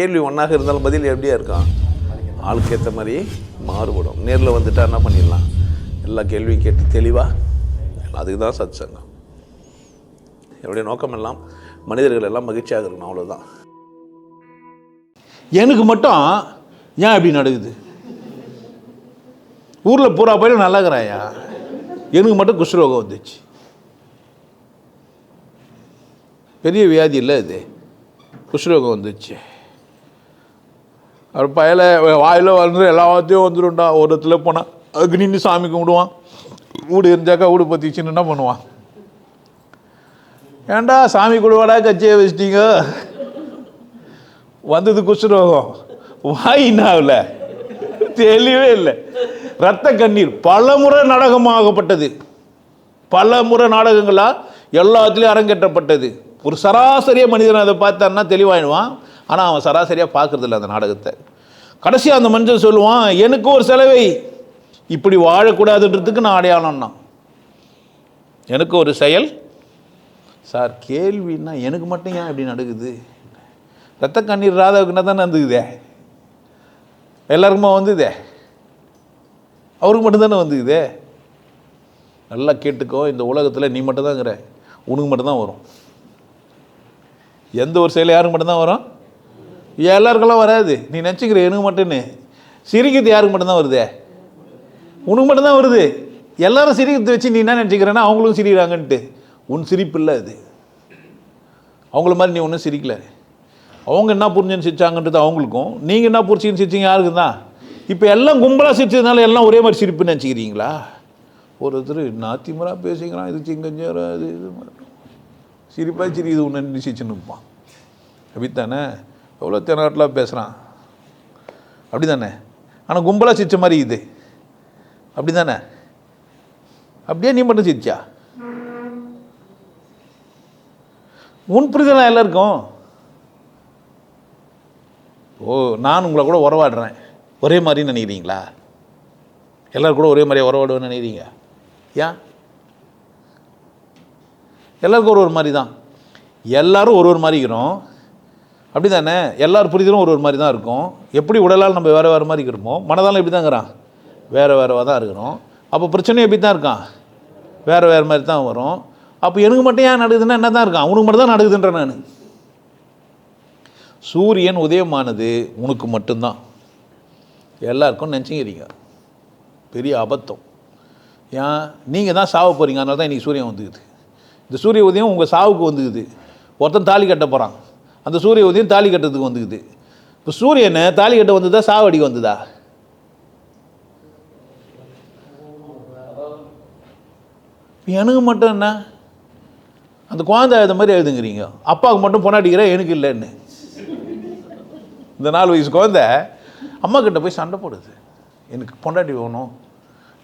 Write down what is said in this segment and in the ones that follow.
கேள்வி ஒன்றாக இருந்தாலும் பதில் எப்படியா இருக்கான் ஆளுக்கு ஏற்ற மாதிரி மாறுபடும். நேரில் வந்துட்டா என்ன பண்ணிடலாம்? எல்லா கேள்வியும் கேட்டு தெளிவாக அதுக்கு தான் சத் சங்கம் என்னுடைய நோக்கம் எல்லாம் மனிதர்கள் எல்லாம் மகிழ்ச்சியாக இருக்கணும் அவ்வளோதான் எனக்கு மட்டும் ஏன் இப்படி நடக்குது? ஊரில் பூரா போய் நல்லா இருக்கிறாயா? எனக்கு மட்டும் குஷ்ரோகம் வந்துச்சு. பெரிய வியாதி இல்லை இது. குஷ்ரோகம் வந்துச்சு. அவர் பயல வாயில் வந்து எல்லாத்தையும் வந்துடும்டா ஒரு இடத்துல போனால் அதுக்கு நின்று சாமி கும்பிடுவான். வீடு இருந்தாக்கா வீடு பற்றிச்சுன்னு என்ன பண்ணுவான்? ஏன்டா சாமி கொடுவாடா கட்சியை வச்சிட்டீங்க? வந்தது குசுரோகம் வாயினாவில் தெளிவே இல்லை. ரத்த கண்ணீர். பல முறை நாடகமாகப்பட்டது. பலமுறை நாடகங்களாக எல்லாத்துலேயும் அரங்கேற்றப்பட்டது. ஒரு சராசரிய மனிதன் அதை பார்த்தான்னா தெளிவாயிடுவான். ஆனால் அவன் சராசரியாக பார்க்குறதில்ல அந்த நாடகத்தை. கடைசியாக அந்த மனுஷன் சொல்லுவான் எனக்கு ஒரு செலவை. இப்படி வாழக்கூடாதுன்றதுக்கு நான் அடையாளம்னா. எனக்கு ஒரு செயல். சார் கேள்வின்னா எனக்கு மட்டும் ஏன் இப்படி நடக்குது? ரத்த கண்ணீர் ராதாவுக்குன்னா தானே வந்துக்குதே எல்லாருக்குமா வந்துதே? அவருக்கு மட்டும்தானே வந்துக்குதே நல்லா கேட்டுக்கோ இந்த உலகத்தில் நீ மட்டும்தாங்கிற உனக்கு மட்டும்தான் வரும். எந்த ஒரு செயல் யாருக்கு மட்டும்தான் வரும்? எல்லாருக்கெல்லாம் வராது. நீ நினச்சிக்கிற எனக்கு மட்டும்னு. சிரிக்கிறது யாருக்கு மட்டும்தான் வருதே? உனக்கு மட்டும்தான் வருது. எல்லாரும் சிரிக்கிறது வச்சு நீ என்ன நினச்சிக்கிறேன்னா அவங்களும் சிரிக்கிறாங்கன்ட்டு. உன் சிரிப்பு இல்லை அது. அவங்கள மாதிரி நீ ஒன்றும் சிரிக்கல. அவங்க என்ன புரிஞ்சுன்னு சிரிச்சாங்கன்றது அவங்களுக்கும். நீங்கள் என்ன புரிச்சின்னு சிரிச்சிங்க யாருக்கு தான்? இப்போ எல்லாம் கும்பலாக சிரிச்சதுனால எல்லாம் ஒரே மாதிரி சிரிப்புன்னு நினச்சிக்கிறீங்களா? ஒருத்தர் நாத்திமரா பேசிக்கிறான் இது சிங்கஞ்சேரம் இது இது சிரிப்பாக சிரி இது ஒன்று நினச்சிச்சுன்னு இருப்பான். அப்படித்தானே? எவ்வளோ தென்னாட்டில் பேசுகிறான். அப்படி தானே ஆனால் கும்பலாக சிரிச்ச மாதிரி இது. அப்படி தானே அப்படியே நீ மட்டும் சிரிச்சா? உன் புரிதலாம் எல்லாருக்கும்? ஓ நான் உங்களை கூட உறவாடுறேன். ஒரே மாதிரி நினைக்கிறீங்களா? எல்லாரும் கூட ஒரே மாதிரியா உறவாடுவேன்னு நினைக்கிறீங்க? ஏன்? எல்லாருக்கும் ஒரு ஒரு மாதிரி தான் எல்லாரும் ஒரு ஒரு மாதிரி இருக்கிறோம். அப்படி தானே எல்லார் புரிதலும் ஒரு ஒரு மாதிரி தான் இருக்கும். எப்படி உடலால் நம்ம வேறு வேறு மாதிரி இருக்கிறோமோ மனதாலும் எப்படி தாங்கிறான் இருக்கிறான். வேறு வேறுவாக தான் இருக்கிறோம். அப்போ பிரச்சனையும் எப்படி தான் இருக்கான். வேறு வேறு மாதிரி தான் வரும். அப்போ எனக்கு மட்டும் ஏன் நடக்குதுன்னா என்ன தான் இருக்கான்? உனக்கு மட்டும் தான் நடக்குதுன்ற நான். சூரியன் உதயமானது உனக்கு மட்டும்தான். எல்லாருக்கும் நினச்சிக்கிறீங்க. பெரிய அபத்தம். ஏன்? நீங்கள் தான் சாவ போகிறீங்க அதனால தான் இன்றைக்கி சூரியன் வந்துக்குது. இந்த சூரிய உதயம் உங்கள் சாவுக்கு வந்துக்குது. ஒருத்தன் தாலி கட்ட போகிறான் அந்த சூரிய உதயம் தாலி கட்டுறதுக்கு வந்துக்குது. இப்போ சூரியனை தாலி கட்ட வந்ததா? சாவடிக்கு வந்ததா? எனக்கு மட்டும் என்ன? அந்த குழந்தை எழுத மாதிரி எழுதுங்கிறீங்க அப்பாவுக்கு மட்டும் பொண்ணாடிக்கிற எனக்கு இல்லைன்னு. இந்த நாலு வயசு குழந்தை அம்மா கிட்ட போய் சண்டை போடுது. எனக்கு பொண்டாட்டி வேணும்.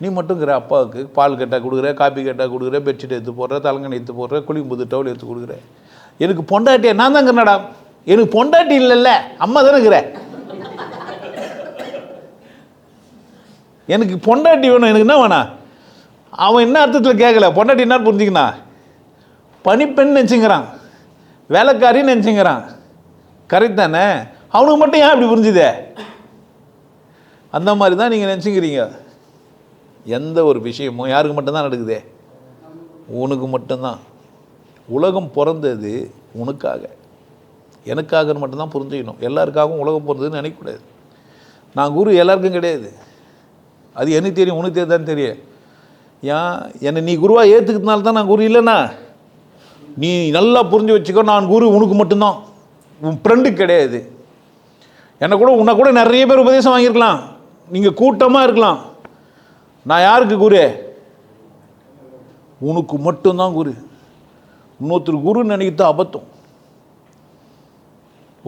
நீ மட்டுங்கிற அப்பாவுக்கு பால் கேட்டால் கொடுக்குற காப்பி கேட்டால் கொடுக்குற பெட்ஷீட் எடுத்து போடுற தலங்கணி எடுத்து போடுற குளிக்கும்போது டவுல் எடுத்து கொடுக்குற. எனக்கு பொண்டாட்டியை? நான் தாங்க என்னடா எனக்கு பொண்டாட்டி இல்லைல்ல. அம்மா தானே இருக்கிற. எனக்கு பொண்டாட்டி வேணும். எனக்கு என்ன வேணாம்? அவன் என்ன அர்த்தத்தில் கேட்கல பொண்டாட்டி என்ன புரிஞ்சுக்கினா? பனிப்பெண் நினச்சிங்கிறான். வேலைக்காரின்னு நினச்சிங்கிறான். கரெக்ட் தானே அவனுக்கு மட்டும் ஏன் அப்படி புரிஞ்சுதே? அந்த மாதிரி தான் நீங்கள் நினச்சிக்கிறீங்க. எந்த ஒரு விஷயமும் யாருக்கு மட்டும்தான் நடக்குதே? உனக்கு மட்டும்தான். உலகம் பிறந்தது உனக்காக. எனக்காக மட்டும்தான் புரிஞ்சுக்கணும். எல்லாருக்காகவும் உலகம் பிறந்ததுன்னு நினைக்கக்கூடாது. நான் குரு எல்லாருக்கும் கிடையாது. அது எனக்கு தெரியும் உனக்கு தெரியுதான்னு தெரியும். ஏன்? என்னை நீ குருவாக ஏற்றுக்கிறதுனால தான் நான் குரு இல்லைண்ணா நீ நல்லா புரிஞ்சு வச்சுக்கோ நான் குரு உனக்கு மட்டும்தான். உன் ஃப்ரெண்டுக்கு கிடையாது. என்னை கூட உன்னை கூட நிறைய பேர் உபதேசம் வாங்கியிருக்கலாம். நீங்கள் கூட்டமாக இருக்கலாம். நான் யாருக்கு குரு? உனக்கு மட்டும்தான் குரு. இன்னொருத்தர் குருன்னு நினைக்கிறது அபத்தம்.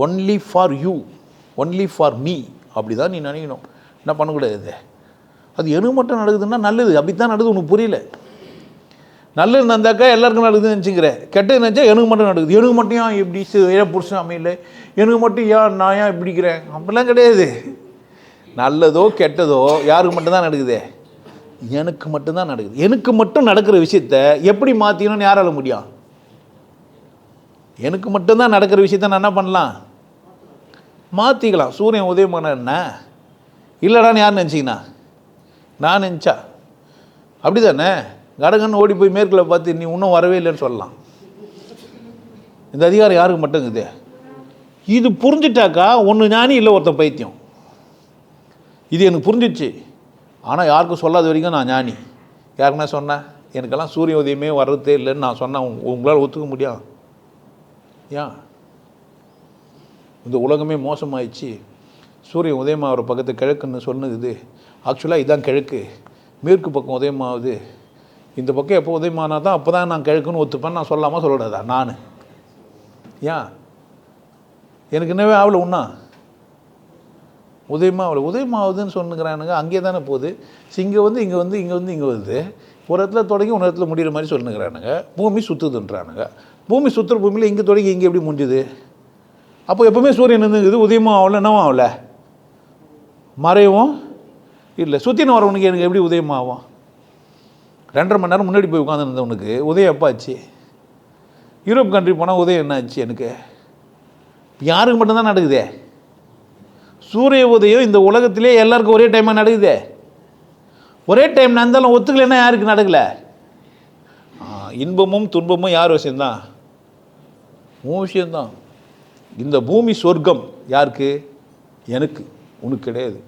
Only for you only for me அப்படி தான் நீ நினைக்கணும். என்ன பண்ணக்கூடாது அது எனக்கு மட்டும் நடக்குதுன்னா நல்லது. அப்படி தான் நடக்குது உனக்கு புரியல. நல்லது நடந்தாக்கா எல்லாருக்கும் நடக்குதுன்னு நினச்சிக்கிற. கெட்டது நினச்சா எனக்கு மட்டும் நடக்குது. எனக்கு மட்டும் ஏன் இப்படி ஏன் புருஷன் அமையல? எனக்கு மட்டும் ஏன் நான் ஏன் இப்படிக்கிறேன் அப்படிலாம் கிடையாது. நல்லதோ கெட்டதோ யாருக்கு மட்டும்தான் நடக்குது? எனக்கு மட்டும்தான் நடக்குது. எனக்கு மட்டும் நடக்கிற விஷயத்த எப்படி மாற்றிக்கணும்னு யாரால முடியும்? எனக்கு மட்டும்தான் நடக்கிற விஷயத்த நான் என்ன பண்ணலாம்? மாற்றிக்கலாம் சூரியன் உதயமான என்ன? இல்லைடான்னு யார் நினச்சிங்கண்ணா நான் நினச்சா? அப்படி தானே கடகன் ஓடி போய் மேற்கில் பார்த்து நீ இன்னும் வரவே இல்லைன்னு சொல்லலாம். இந்த அதிகாரம் யாருக்கு மட்டும் இது புரிஞ்சிட்டாக்கா ஒன்று ஞானி இல்லை ஒருத்தன் பைத்தியம். இது எனக்கு புரிஞ்சிச்சு. ஆனால் யாருக்கும் சொல்லாத வரைக்கும் நான் ஞானி. யாருக்குன்னா சொன்னேன்? எனக்கெல்லாம் சூரிய உதயமே வர்றதே இல்லைன்னு நான் சொன்னேன். உங்களால் ஒத்துக்க முடியும் ஏன் இந்த உலகமே மோசமாயிடுச்சு. சூரியன் உதயமாகிற பக்கத்து கிழக்குன்னு சொன்னது ஆக்சுவலாக இதுதான் கிழக்கு. மேற்கு பக்கம் உதயமாகுது இந்த பக்கம் எப்போ உதயமானா தான் அப்போ தான் நான் கிழக்குன்னு ஒத்துப்பேன். நான் சொல்லாமல் சொல்லக்கூடாதா நான். ஏன் எனக்கு என்னவே ஆகல உண்ணா? உதயமாகல உதயமாகுதுன்னு சொன்னுக்கிறானுங்க. அங்கே தானே போகுது. இங்கே வந்து இங்கே வந்து இங்கே வந்து இங்கே வருது. ஒரு இடத்துல தொடங்கி ஒரு இடத்துல முடிகிற மாதிரி சொல்லுங்கிறானுங்க பூமி சுற்றுதுன்றானுங்க பூமி சுற்றுற பூமியில் இங்கே தொடங்கி இங்கே எப்படி முடிஞ்சுது? அப்போ எப்போவுமே சூரியன் இருந்துங்குது உதயமும் ஆகல என்னவும் ஆகல. மறைவும் இல்லை. சுற்றின வரவனுக்கு எனக்கு எப்படி உதயமாகும் ரெண்டரை மணி நேரம் முன்னாடி போய் உட்காந்துருந்தவனுக்கு உதயம் எப்போ ஆச்சு யூரோப் கண்ட்ரி போனால் உதயம் என்ன ஆச்சு எனக்கு? யாருக்கு மட்டும்தான் நடக்குதே? சூரிய உதயம் இந்த உலகத்திலே எல்லாருக்கும் ஒரே டைமாக நடக்குதே. ஒரே டைம் நடந்தாலும் ஒத்துக்கலைன்னா யாருக்கு நடக்கலை? இன்பமும் துன்பமும் யார் விஷயம்தான் உன் விஷயந்தான் இந்த பூமி சொர்க்கம் யாருக்கு? எனக்கு. உனக்கு கிடையாது.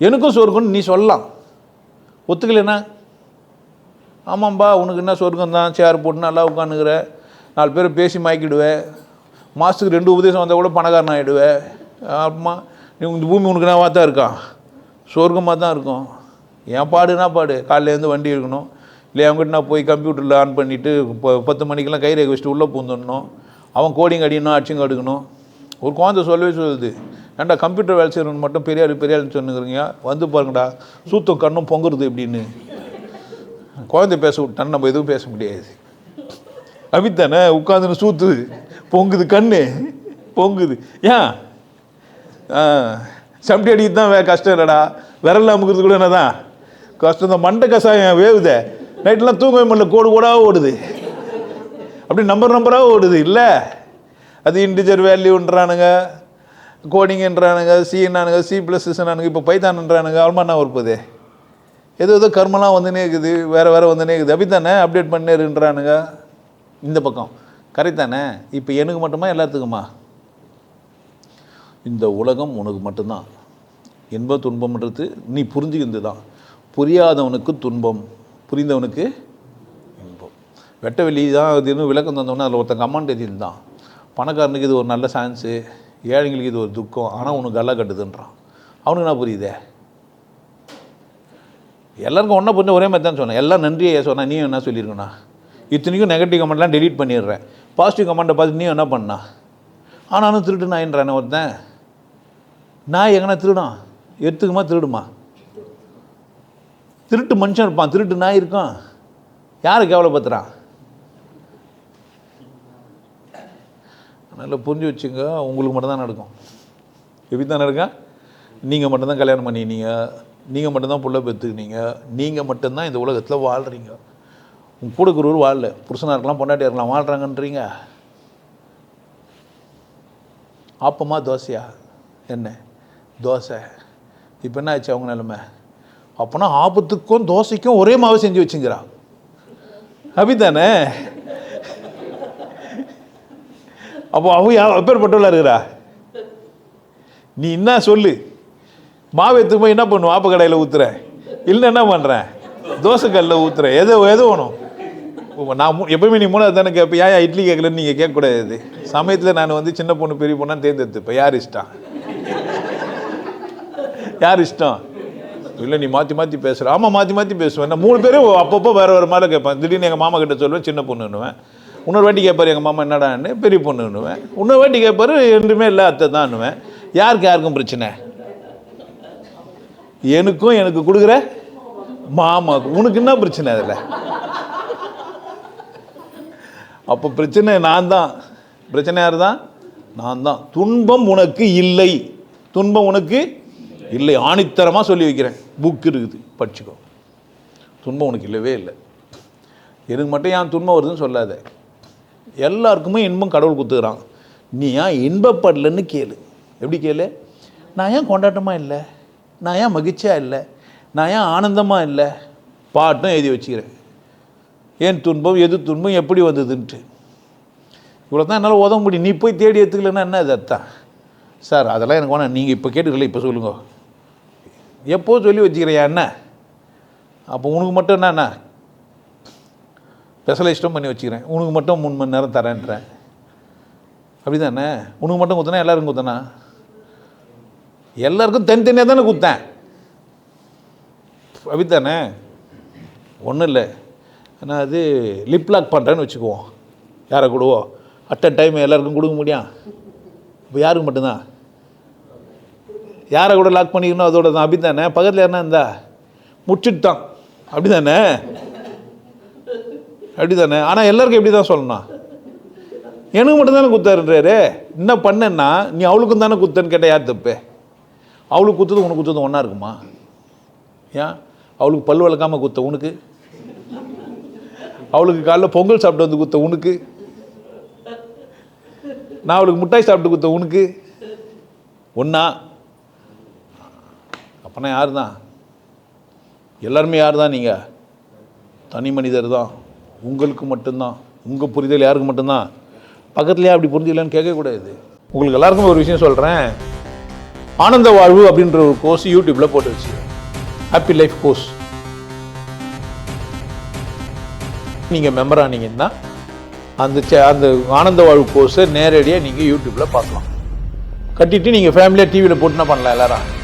எனக்கும் சொர்க்கம்னு நீ சொல்லலாம். ஒத்துக்கலைன்னா? ஆமாம்பா உனக்கு என்ன சொர்க்கம் தான் சேர் போட்டு நல்லா உட்காந்துக்கிற. நாலு பேர் பேசி மயக்கிடுவேன் மாதத்துக்கு ரெண்டு உபதேசம் வந்தால் கூட பணக்காரன் ஆகிடுவேன் ஆமாம் நீ இந்த பூமி உனக்கு நான் தான் இருக்கான் சொர்க்கமாக தான் இருக்கும். என் பாடுனா பாடு? காலையிலேருந்து வண்டி இருக்கணும் இல்லை அவங்ககிட்ட நான் போய் கம்ப்யூட்டரில் ஆன் பண்ணிவிட்டு இப்போ பத்து மணிக்கெல்லாம் கை ரேகை வச்சுட்டு உள்ளே பூந்துடணும். அவன் கோடிங் அடிக்கணும் அடிச்சுங்க எடுக்கணும் ஒரு குழந்தை சொல்லவே சொல்லுது. ஏன்டா கம்ப்யூட்டர் வேலை செய்கிறவங்க மட்டும் பெரியார் பெரியார்னு சொன்னுக்கிறீங்க வந்து பாருங்கடா சூத்தம் கண்ணும் பொங்குறது எப்படின்னு. குழந்தை பேச விட்டான்னு நம்ம எதுவும் பேச முடியாது. அபித்தானே உட்காந்துன்னு சூத்து பொங்குது கண்ணு பொங்குது. ஏன்? ஆ சம்பட்டி அடிக்கிறது தான் வே கஷ்டம் இல்லைடா. விரல் அமுக்கிறது கூட என்னதான்? கஷ்டம் தான் மண்டை கசாயம் வேவுதே. நைட்லாம் தூங்கவே முடியல கோடு கோடாக ஓடுது. அப்படி நம்பர் நம்பராக ஓடுது. இல்லை. அது இன்டிஜர் வேல்யூன்றானுங்க கோடிங்கன்றானுங்க சின்னானுங்க சி ப்ளஸ் ப்ளஸ்னானுங்க இப்போ பைத்தான்ன்றானுங்க அல்மானா இருப்பது ஏதோ ஏதோ கர்மலாம் வந்துனே இருக்குது. வேறு வேறு வந்துனே இருக்குது. அப்படித்தானே? அப்டேட் பண்ணிருன்றானுங்க இந்த பக்கம். கரெக்ட் தானே இப்போ எனக்கு மட்டுமா எல்லாத்துக்குமா? இந்த உலகம் உனக்கு மட்டும்தான். இன்ப துன்பம்ன்றது நீ புரிஞ்சுக்கிறது தான். புரியாதவனுக்கு துன்பம். புரிந்தவனுக்கு வெட்ட வெளி தான் அது இன்னும் விளக்கம் தந்தோன்னா அதில் ஒருத்தன் கமெண்ட் எழுதியிருந்தான் பணக்காரனுக்கு இது ஒரு நல்ல சான்ஸு ஏழைங்களுக்கு இது ஒரு துக்கம் ஆனால் உனக்கு கல்லா கட்டுதுன்றான். அவனுக்கு என்ன புரியுதே? எல்லாருக்கும் ஒன்றா புரிஞ்ச ஒரே மாதிரி தான் சொன்னேன். எல்லாம் நன்றியை சொன்னா? நீ என்ன சொல்லியிருக்கண்ணா இத்தனைக்கும் நெகட்டிவ் கமெண்ட்லாம் டெலீட் பண்ணிடுறேன். பாசிட்டிவ் கமெண்ட்டை பார்த்து நீ என்ன பண்ணா? ஆனாலும் திருட்டு நாயின்றானே ஒருத்தன். நாய் எங்கன்னா திருடான் எடுத்துக்குமா திருடுமா? திருட்டு மனுஷன் இருப்பான். திருட்டு நாய் இருக்கும் யாரை கேவலப்படுத்துகிறான் அதனால் புரிஞ்சு வச்சுங்க உங்களுக்கு மட்டும்தான் நடக்கும் எப்படி தான் நடக்கும் நீங்கள் மட்டும்தான் கல்யாணம் பண்ணினீங்க நீங்கள் மட்டும்தான் புள்ள பெற்றுக்கினீங்க நீங்கள் மட்டும்தான் இந்த உலகத்தில் வாழ்கிறீங்க உங்க கூட இருக்கிறவர் வாழல. புருஷனாக இருக்கலாம் பொண்டாட்டியாக இருக்கலாம் வாழ்கிறாங்கன்றீங்க ஆப்பமா தோசையா? என்ன? தோசை. இப்போ என்ன ஆச்சு அவங்க நிலைமை? அப்போனா ஆபத்துக்கும் தோசைக்கும் ஒரே மாவு செஞ்சு வச்சுங்கிறான். அப்படித்தானே? அப்போ அவ யா- எப்பேற்பட்டவளா இருக்கிறா நீ என்ன சொல்லு. மாவு போய் என்ன பண்ணுவோம் ஆப்ப கடையில் ஊற்றுற இல்லை என்ன பண்ணுறேன் தோசை கல்லில் ஊற்றுறேன் எது எது வேணும் நான் எப்பவுமே நீ மூணாவது தானே கேட்பேன் ஏன் ஏன் இட்லி கேட்கலன்னு நீங்கள் கேட்கக்கூடாது சமயத்தில் நான் வந்து சின்ன பொண்ணு பெரிய பொண்ணான்னு தேர்ந்தெடுத்துப்பேன் யார் இஷ்டம்? யார் இஷ்டம்? இல்லை நீ மாற்றி மாற்றி பேசுகிற ஆமாம் மாற்றி மாற்றி பேசுவேன். நான் மூணு பேரும் அப்பப்போ வேறு வேறு மாதிரி கேட்பேன். திடீர்னு எங்கள் மாமா கிட்ட சொல்லுவேன் சின்ன பொண்ணுன்னுவேன். இன்னொரு வாட்டி கேட்பார் எங்கள் மாமா என்னடான்னு? பெரிய பொண்ணுன்னுவேன் இன்னொரு வாட்டி கேட்பார் ரெண்டுமே இல்லை அத்தை தான்னுவேன் யாருக்கு யாருக்கும் பிரச்சனை? எனக்கும் எனக்கு கொடுக்குற மாமாவுக்கு உனக்கு என்ன பிரச்சனை அதில்? அப்போ பிரச்சனை நான் தான். பிரச்சனை யார் தான்? நான் தான். துன்பம் உனக்கு இல்லை. துன்பம் உனக்கு இல்லை. ஆணித்தரமாக சொல்லி வைக்கிறேன். புக் இருக்குது படிச்சுக்கோ. துன்பம் உனக்கு இல்லவே இல்லை. எனக்கு மட்டும் ஏன் துன்பம் வருதுன்னு சொல்லாத. எல்லாருக்குமே இன்பம் கடவுள் கொடுத்துக்கிறான். நீ ஏன் இன்பப்படலன்னு கேளு. எப்படி கேளு? நான் ஏன் கொண்டாட்டமாக இல்லை? நான் ஏன் மகிழ்ச்சியாக இல்லை? நான் ஏன் ஆனந்தமாக இல்லை? பாட்டும் எழுதி வச்சுக்கிறேன். ஏன் துன்பம் எது துன்பம் எப்படி வந்ததுன்ட்டு. இவ்வளோ தான் என்னால் உதவ முடியும். நீ போய் தேடி எடுத்துக்கலன்னா என்ன இது சார் அதெல்லாம் எனக்கு வேணாம். நீங்கள் இப்போ கேட்டுக்கல இப்போ சொல்லுங்க. எப்போ சொல்லி வச்சுக்கிறியா என்ன? அப்போ உனக்கு மட்டும் என்னண்ணா ஸ்பெஷலைஸ்டும் பண்ணி வச்சுக்கிறேன். உனக்கு மட்டும் மூணு மணி நேரம் தரேன்றேன். அப்படி தானே உனக்கு மட்டும் குத்தனா எல்லாருக்கும் குத்தனா? எல்லாருக்கும் தனித்தனியாக தானே குத்தேன். அப்படி தானே ஒன்றும் இல்லை. நான் அது லிப் லாக் பண்ணுறேன்னு வச்சுக்குவோம். யாரை கொடுவோம் அட் அ டைம் எல்லாருக்கும் கொடுக்க முடியும். இப்போ யாருக்கு மட்டும்தான்? யாரை கூட லாக் பண்ணிக்கணும் அதோட தான் அப்படி தானே பக்கத்தில் என்ன இருந்தா? முடிச்சுட்டான் அப்படி தானே அப்படி தானே ஆனால் எல்லாருக்கும் எப்படி தான் சொல்லணும் எனக்கு மட்டும் தானே குத்தாருன்றாரு. என்ன பண்ணேன்னா நீ அவளுக்கும் தானே குத்தன்னு கேட்டால் யார் தப்பு? அவளுக்கு குத்துது உனக்கு குத்துது ஒன்றா இருக்குமா? ஏன்? அவளுக்கு பல் வளர்க்காமல் குத்த உனக்கு? அவளுக்கு காலைல பொங்கல் சாப்பிட்டு வந்து குத்த உனக்கு? நான் அவளுக்கு மிட்டாய் சாப்பிட்டு குத்த உனக்கு? ஒன்றா அப்போனா யார் தான் எல்லாருமே யார் தான் நீங்கள் தனி மனிதர் தான். உங்களுக்கு மட்டும்தான் உங்கள் புரிதல் யாருக்கு மட்டும்தான்? பக்கத்துலேயே அப்படி புரிஞ்சுக்கலன்னு கேட்கக்கூடாது. உங்களுக்கு எல்லாருக்கும் ஒரு விஷயம் சொல்கிறேன் ஆனந்த வாழ்வு அப்படின்ற ஒரு கோர்ஸ் யூடியூப்பில் போட்டு வச்சு. ஹாப்பி லைஃப் கோர்ஸ் நீங்கள் மெம்பர் ஆனீங்கன்னா அந்த சே- அந்த ஆனந்த வாழ்வு கோர்ஸை நேரடியாக நீங்கள் யூடியூப்பில் பார்க்கலாம். கட்டிட்டு நீங்கள் ஃபேமிலியாக டிவியில் போட்டுனா பண்ணலாம் எல்லாரும்.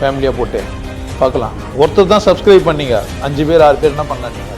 ஃபேமிலியாக போட்டு பார்க்கலாம். ஒருத்தர் தான் சப்ஸ்கிரைப் பண்ணீங்க. அஞ்சு பேர் ஆறு பேர் என்ன பண்ணலாம் நீங்கள்